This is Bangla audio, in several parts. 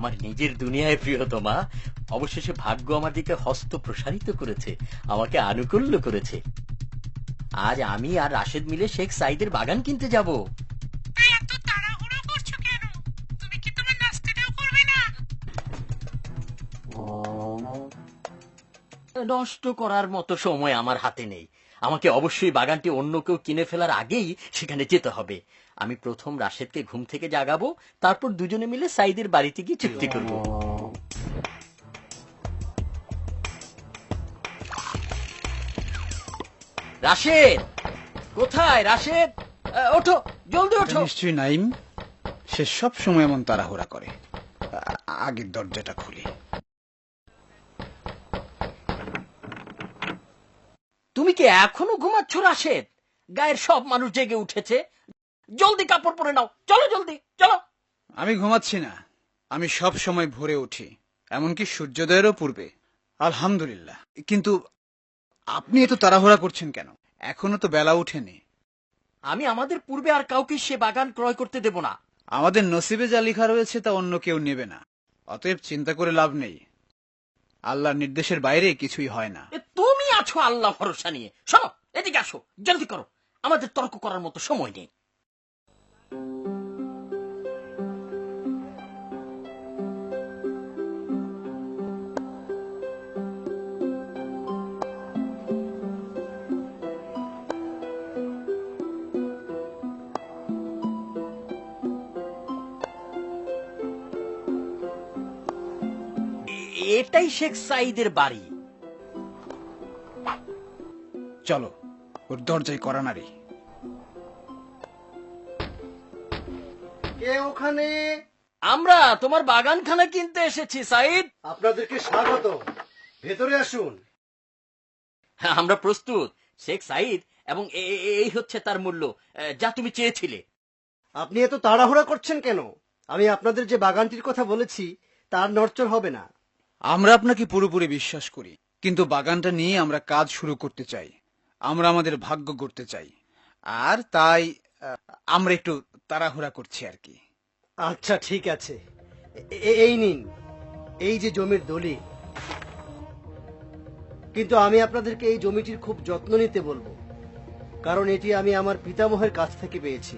আমার নিজের দুনিয়ায় প্রিয়তমা অবশেষে ভাগ্য আমার দিকে হস্ত প্রসারিত করেছে আমাকে আনুকূল্য করেছে। আজ আমি আর রাশেদ মিলে শেখ সাইদের বাগান কিনতে যাব। তাই এত তাড়াহুড়ো করছ কেন? তুমি কি তোমার নাস্তাটাও করবে না? নষ্ট করার মতো সময় আমার হাতে নেই। আমাকে অবশ্যই বাগানটি অন্য কেউ কিনে ফেলার আগেই সেখানে যেতে হবে। আমি প্রথম রাশেদকে ঘুম থেকে জাগাবো, তারপর দুজনে মিলে সাইদের বাড়িতে গিয়ে চুক্তি করব। রাশেদ! কোথায় রাশেদ? ওঠো, জলদি ওঠো। নিশ্চয়ই নাইম সে সব সময় এমন তাড়াহুড়া করে। আগের দরজাটা খুলি। তুমি কি এখনও ঘুমাচ্ছ রাশেদ? গায়ের সব মানুষ জেগে উঠেছে। জলদি কাপড় পরে নাও। চলো জলদি চলো। আমি ঘুমাচ্ছি না। আমি সব সময় ভোরে উঠি এমনকি সূর্যোদয়েরও পূর্বে। আলহামদুলিল্লাহ। কিন্তু আপনি এত তাড়াহুড়া করছেন কেন? এখনও তো বেলা উঠেনি আমি আমাদের পূর্বে আর কাউকে সে বাগান ক্রয় করতে দেব না। আমাদের নসিবে যা লেখা রয়েছে তা অন্য কেউ নেবে না। অতএব চিন্তা করে লাভ নেই। আল্লাহর নির্দেশের বাইরে কিছুই হয় না। তুমি আছো আল্লাহ ভরসা নিয়ে। শোনো, এদিকে আসো, জলদি করো। আমাদের তর্ক করার মতো সময় নেই। এটাই শেখ সাইদের বাড়ি। চলো ওর দরজায় করা নারী কে ওখানে? আমরা তোমার বাগানখানা কিনতে এসেছি সাইদ আপনাদেরকে স্বাগত। ভেতরে আসুন। হ্যাঁ, আমরা প্রস্তুত শেখ সাইদ এবং এই হচ্ছে তার মূল্য যা তুমি চেয়েছিলে। আপনি এত তাড়াহুড়া করছেন কেন? আমি আপনাদের যে বাগানটির কথা বলেছি তার নড়চড় হবে না। আমরা আপনাকে পুরোপুরি বিশ্বাস করি, কিন্তু বাগানটা নিয়ে আমরা কাজ শুরু করতে চাই। আমরা আমাদের ভাগ্য করতে চাই। আর তাই আমরা একটু তাড়াহুড়া করছি আর কি। আচ্ছা ঠিক আছে। এই নিন। এই যে জমির দলিল। কিন্তু আমি আপনাদেরকে এই জমিটির খুব যত্ন নিতে বলব। কারণ এটি আমি আমার পিতামহের কাছ থেকে পেয়েছি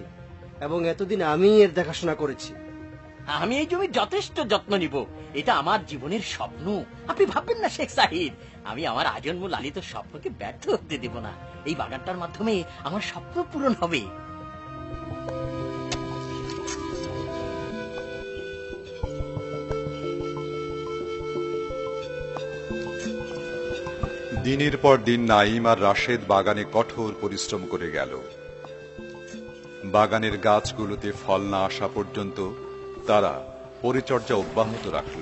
এবং এতদিন আমিই এর দেখাশোনা করেছি। আমি এই জমির যথেষ্ট যত্ন নিব। এটা আমার জীবনের স্বপ্ন। আপনি ভাববেন না, শেখ সাহিদ আমি আমার আজন্ম লালিত স্বপ্নকে ব্যর্থ হতে দেব না। এই বাগানটার মাধ্যমে আমার স্বপ্ন পূরণ হবে। দিনের পর দিন নাইম আর রাশেদ বাগানে কঠোর পরিশ্রম করে গেল। বাগানের গাছগুলোতে ফল না আসা পর্যন্ত তারা পরিচর্যা অব্যাহত রাখল।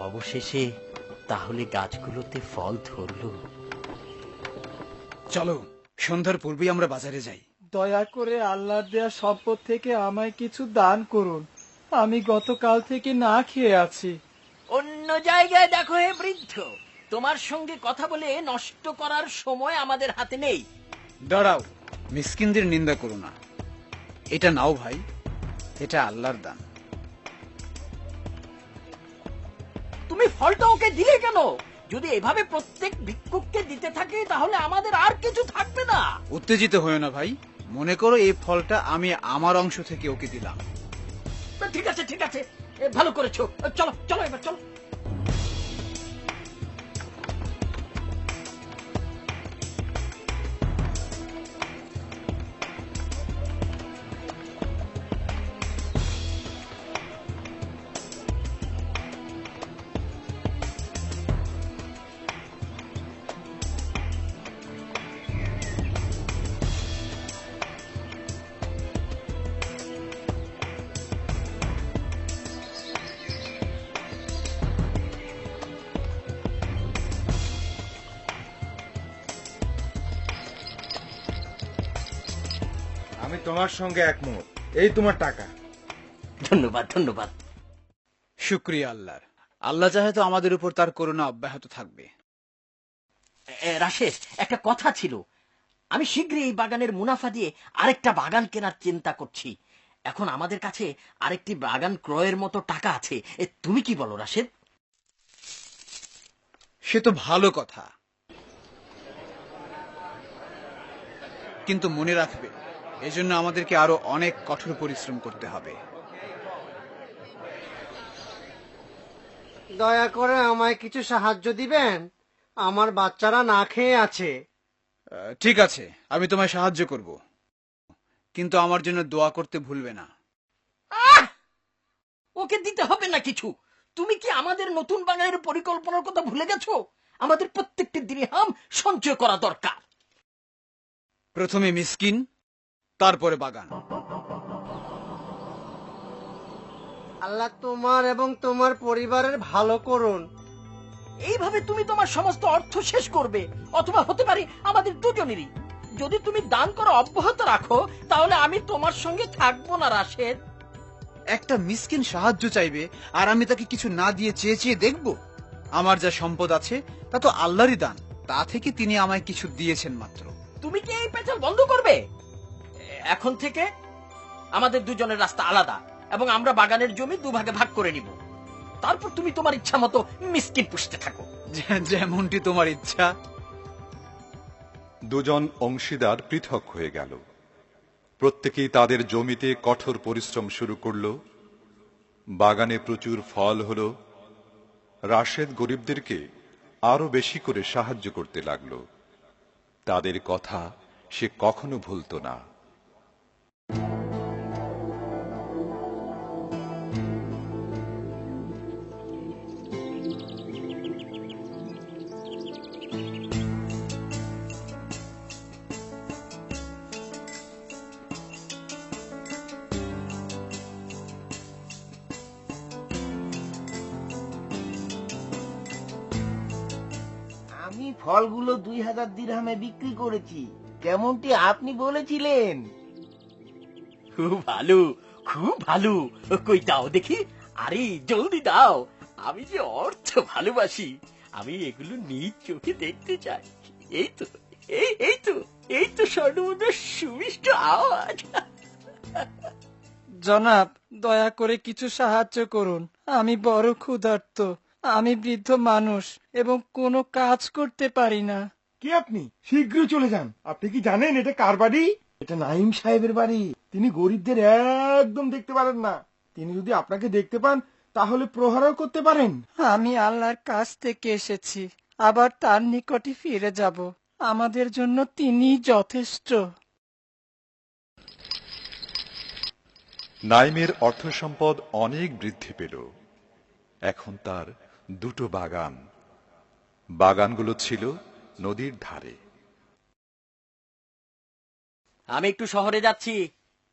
অবশেষে তাহলে গাছগুলোতে ফল ধরলো। চলো সন্ধ্যার পূর্বেই আমরা বাজারে যাই। দয়া করে আল্লাহর দেয়া সম্পদ থেকে আমায় কিছু দান করুন। আমি গতকাল থেকে না খেয়ে আছি। অন্য জায়গায় দেখো হে বৃদ্ধ তোমার সঙ্গে কথা বলে নষ্ট করার সময় আমাদের হাতে নেই। দাঁড়াও মিসকিনদের নিন্দা করো না। এটা নাও ভাই এটা আল্লাহর দান। তুমি ফলটা ওকে দিলে কেন? যদি এভাবে প্রত্যেক ভিক্ষুককে দিতে থাকে তাহলে আমাদের আর কিছু থাকবে না। উত্তেজিত হয়েও না ভাই। মনে করো এই ফলটা আমি আমার অংশ থেকে ওকে দিলাম। ঠিক আছে ঠিক আছে। ভালো করেছ। চলো চলো এবার চলো। তোমার সঙ্গে একমত। এই তোমার টাকা। ধন্যবাদ ধন্যবাদ। শুক্রিয়া আল্লাহর। আল্লাহ চাহে তো আমাদের উপর তার করুণা অব্যাহত থাকবে। এ, রাশেদ একটা কথা ছিল। আমি শীঘ্রই এই বাগানের মুনাফা দিয়ে আরেকটা বাগান কেনার চিন্তা করছি। এখন আমাদের কাছে আরেকটি বাগান ক্রয়ের মতো টাকা আছে। এ, তুমি কি বলো রাশেদ? সে তো ভালো কথা। কিন্তু মনে রাখবে এজন্য আমাদেরকে আরও অনেক কঠোর পরিশ্রম করতে হবে। দয়া করে আমায় কিছু সাহায্য দিবেন? আমার বাচ্চারা না খেয়ে আছে। আহ, ঠিক আছে আমি তোমায় সাহায্য করব। কিন্তু আমার জন্য দোয়া করতে ভুলবে না। ওকে দিতে হবে না কিছু। তুমি কি আমাদের নতুন বাগানের পরিকল্পনার কথা ভুলে গেছো? আমাদের প্রত্যেকটি দিরহাম সঞ্চয় করা দরকার। প্রথমে মিসকিন তারপরে বাগান। আল্লাহ তোমার এবং তোমার পরিবারের ভালো করুন। এইভাবে তুমি তোমার সমস্ত অর্থ শেষ করবে অথবা হতে পারে আমাদের দুজনেরই। যদি তুমি দান করা অব্যাহত রাখো তাহলে আমি তোমার সঙ্গে থাকব না রাশেদ। একটা মিসকিন সাহায্য চাইবে আর আমি তাকে কিছু না দিয়ে চেয়ে চেয়ে দেখব। আমার যা সম্পদ আছে তা তো আল্লাহরই দান। তা থেকে তিনি আমায় কিছু দিয়েছেন মাত্র। তুমি কি এই পেছাল বন্ধ করবে? এখন থেকে আমাদের দুজনের রাস্তা আলাদা এবং আমরা বাগানের জমি দুভাগে ভাগ করে নিব। তারপর তুমি তোমার ইচ্ছা মতো মিসকিন পুষতে থাকো। যেমনটি তোমার ইচ্ছা। দুজন অংশীদার পৃথক হয়ে গেল। প্রত্যেকেই তাদের জমিতে কঠোর পরিশ্রম শুরু করল। বাগানে প্রচুর ফল হলো। রাশেদ গরিবদেরকে আরও বেশি করে সাহায্য করতে লাগল। তাদের কথা সে কখনো ভুলতো না। আমি ফলগুলো দুই হাজার দিরহামে বিক্রি করেছি। কেমনটি আপনি বলেছিলেন? খুব ভালো খুব ভালো কই দাও দেখি। আরে জলদি দাও। আমি যে অর্থ ভালোবাসি আমি এগুলো নিজ চোখে দেখতে চাই। এই তো এই এই তো এই তো স্বর্ণমুদ্রার সুমিষ্ট আওয়াজ। জনাব দয়া করে কিছু সাহায্য করুন। আমি বড় ক্ষুধার্ত আমি বৃদ্ধ মানুষ এবং কোনো কাজ করতে পারি না। কি আপনি? শীঘ্র চলে যান। আপনি কি জানেন এটা কার বাড়ি? এটা নাইম সাহেবের বাড়ি। তিনি গরিবদের একদম দেখতে পারেন না। তিনি যদি আপনাকে দেখতে পান তাহলে প্রহারও করতে পারেন। আমি আল্লাহর কাছ থেকে এসেছি। আবার তার নিকটে ফিরে যাব। আমাদের জন্য তিনি যথেষ্ট। নাইমের অর্থ সম্পদ অনেক বৃদ্ধি পেল। এখন তার দুটো বাগান। বাগানগুলো ছিল নদীর ধারে। আমি একটু শহরে যাচ্ছি।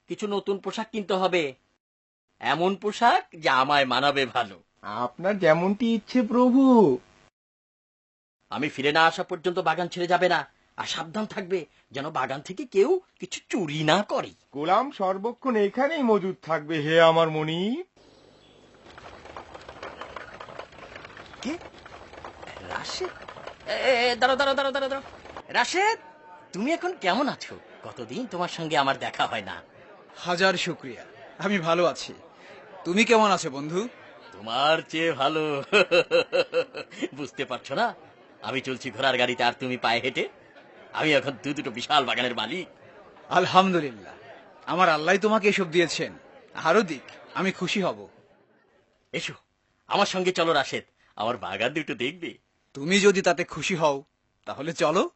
কিছু নতুন পোশাক কিনতে হবে। এমন পোশাক যা আমায় মানাবে ভালো। আপনার যেমনটি ইচ্ছে প্রভু। আমি ফিরে না আসা পর্যন্ত বাগান ছেড়ে যাবে না। আর সাবধান থাকবে যেন বাগান থেকে কেউ কিছু চুরি না করে। গোলাম সর্বক্ষণ এখানেই মজুদ থাকবে হে আমার মনি কে? রাশেদ? দাঁড়ো দাঁড়ো দাঁড়ো দাঁড়াও। রাশেদ তুমি এখন কেমন আছো? কতদিন তোমার সঙ্গে আমার দেখা হয় না। হাজার শুক্রিয়া। আমি ভালো আছি। তুমি কেমন আছো বন্ধু? তোমার চেয়ে ভালো। বুঝতে পারছ না? আমি চলছি ঘোড়ার গাড়িতে আর তুমি পায়ে হেঁটে। আমি এখন দু দুটো বিশাল বাগানের মালিক। আলহামদুলিল্লাহ। আমার আল্লাহ তোমাকে এসব দিয়েছেন। আরও দিক আমি খুশি হব। এসো আমার সঙ্গে চলো রাশেদ। আমার বাগান দুটো দেখবে। তুমি যদি তাতে খুশি হও তাহলে চলো।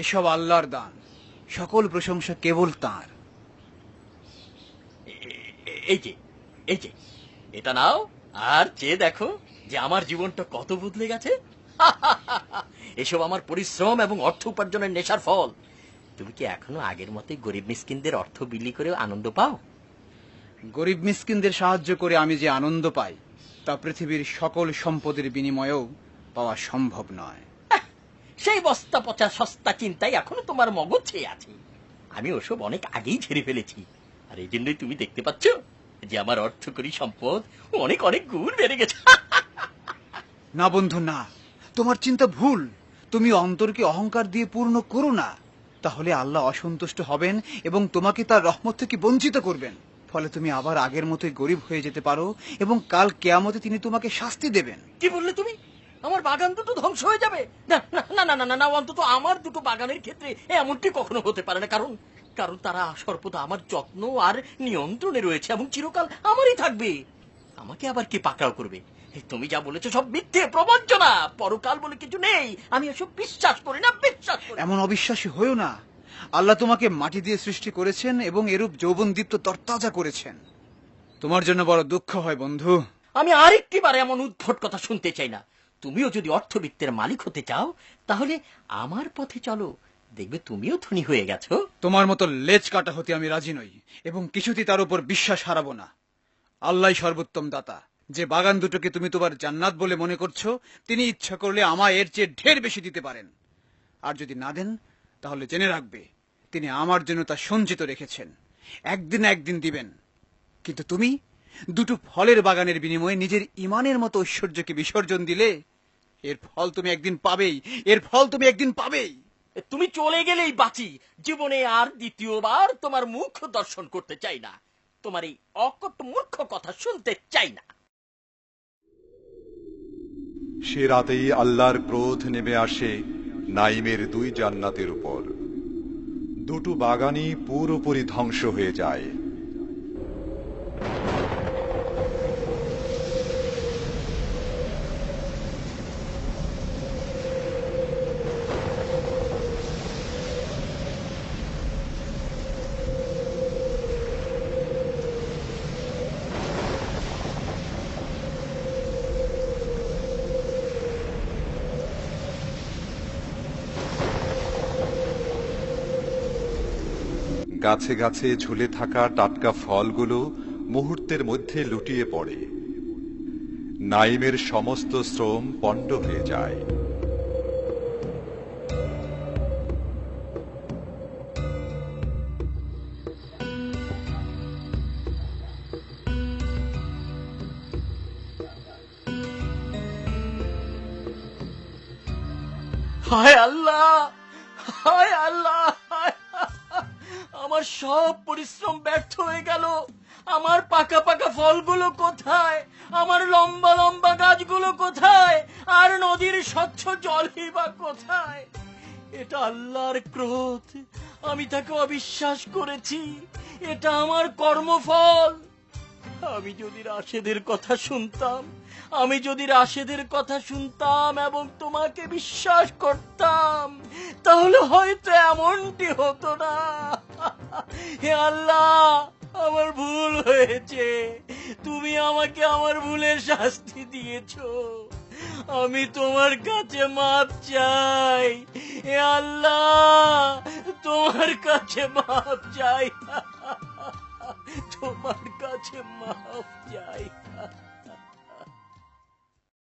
এসব আল্লাহর দান। সকল প্রশংসা কেবল তাঁর। এই যে এই যে, এটা নাও, আর চেয়ে দেখো যে আমার জীবনটা কত বদলে গেছে। এসব আমার পরিশ্রম এবং অর্থ উপার্জনের নেশার ফল। তুমি কি এখনও আগের মতোই গরিব মিসকিনদের অর্থ বিলি করেও আনন্দ পাও? গরিব মিসকিনদের সাহায্য করে আমি যে আনন্দ পাই, তা পৃথিবীর সকল সম্পদের বিনিময়েও পাওয়া সম্ভব নয়। সেই বস্তা পচা সস্তা চিন্তাই এখনও তোমার মগজ ছেয়ে আছে। আমি ওসব অনেক আগেই ছেড়ে ফেলেছি। আর এই জন্যই তুমি দেখতে পাচ্ছ যে আমার অর্থ করি সম্পদ অনেক অনেক গুণ বেড়ে গেছে। না বন্ধু না। তোমার চিন্তা ভুল। তুমি অন্তরকে অহংকার দিয়ে পূর্ণ করো না। তাহলে আল্লাহ অসন্তুষ্ট হবেন এবং তোমাকে তার রহমত থেকে বঞ্চিত করবেন। ফলে তুমি আবার আগের মতোই গরিব হয়ে যেতে পারো এবং কাল কেয়ামতে তিনি তোমাকে শাস্তি দেবেন। কি বললে তুমি? আমার বাগান দুটো ধ্বংস হয়ে যাবে। না না না না না অন্তত আমার দুটো বাগানের ক্ষেত্রে এমনটি কখনো হতে পারে না। কারণ কারণ তারা সর্বদা আমার যত্ন আর নিয়ন্ত্রণে রয়েছে এবং চিরকাল আমারই থাকবে। আমাকে আবার কি পাকড়াও করবে? তুমি যা বলেছ সব মিথ্যে প্রবঞ্চনা। পরকাল বলে কিছু নেই। আমি এসব বিশ্বাস করি না বিশ্বাস এমন অবিশ্বাসী হয়েও না। আল্লাহ তোমাকে মাটি দিয়ে সৃষ্টি করেছেন এবং এরূপ যৌবনদীপ্ত তরতাজা করেছেন। তোমার জন্য বড় দুঃখ হয় বন্ধু। আমি আরেকটি বার এমন উদ্ভট কথা শুনতে চাই না। তুমিও যদি অর্থবিত্তের মালিক হতে চাও, তাহলে আমার পথে চলো। দেখবে তুমিও ধনী হয়ে গেছো। তোমার মতো লেজ কাটা হতে আমি রাজি নই, এবং কিছুতেই তার উপর বিশ্বাস হারাবো না। আল্লাহ সর্বোত্তম দাতা। যে বাগান দুটোকে তুমি তোমার জান্নাত বলে মনে করছ, তিনি ইচ্ছা করলে আমায় এর চেয়ে ঢের বেশি দিতে পারেন। আর যদি না দেন, তাহলে জেনে রাখবে, তিনি আমার জন্য তা সঞ্চিত রেখেছেন। একদিন একদিন দিবেন। কিন্তু তুমি দুটো ফলের বাগানের বিনিময়ে নিজের ইমানের মতো ঐশ্বর্যকে বিসর্জন দিলে এর ফল তুমি একদিন পাবেই এর ফল তুমি একদিন পাবেই। তুমি চলে গেলেই বাঁচি। জীবনে আর দ্বিতীয়বার তোমার মুখ দর্শন করতে চাই না। তোমার এই অকট মূর্খ কথা শুনতে চাই না। সে রাতেই আল্লাহর ক্রোধ নেমে আসে নাইমের দুই জান্নাতের উপর। দুটো বাগানই পুরোপুরি ধ্বংস হয়ে যায়। গাছে গাছে ঝুলে থাকা টাটকা ফলগুলো মুহূর্তের মধ্যে লুটিয়ে পড়ে। নাইমের সমস্ত শ্রম পণ্ড হয়ে যায়। হায় আল্লাহ! আমার সব পরিশ্রম ব্যর্থ হয়ে গেল। আমার পাকা পাকা ফলগুলো কোথায়? আমার লম্বা লম্বা গাছগুলো কোথায়? আর নদীর স্বচ্ছ জলই বা কোথায়? এটা আল্লাহর ক্রোধ। আমি তাকে অবিশ্বাস করেছি। এটা আমার কর্মফল। আমি যদি রাশেদের কথা শুনতাম, আমি যদি রাশেদের কথা শুনতাম এবং তোমাকে বিশ্বাস করতাম, তাহলে হয়তো এমনটি হতো না। হে আল্লাহ, আমার ভুল হয়েছে। তুমি আমাকে আমার ভুলের শাস্তি দিয়েছ। আমি তোমার কাছে মাপ চাই। হে আল্লাহ, তোমার কাছে মাপ চাই। তোমার কাছে মাপ চাই।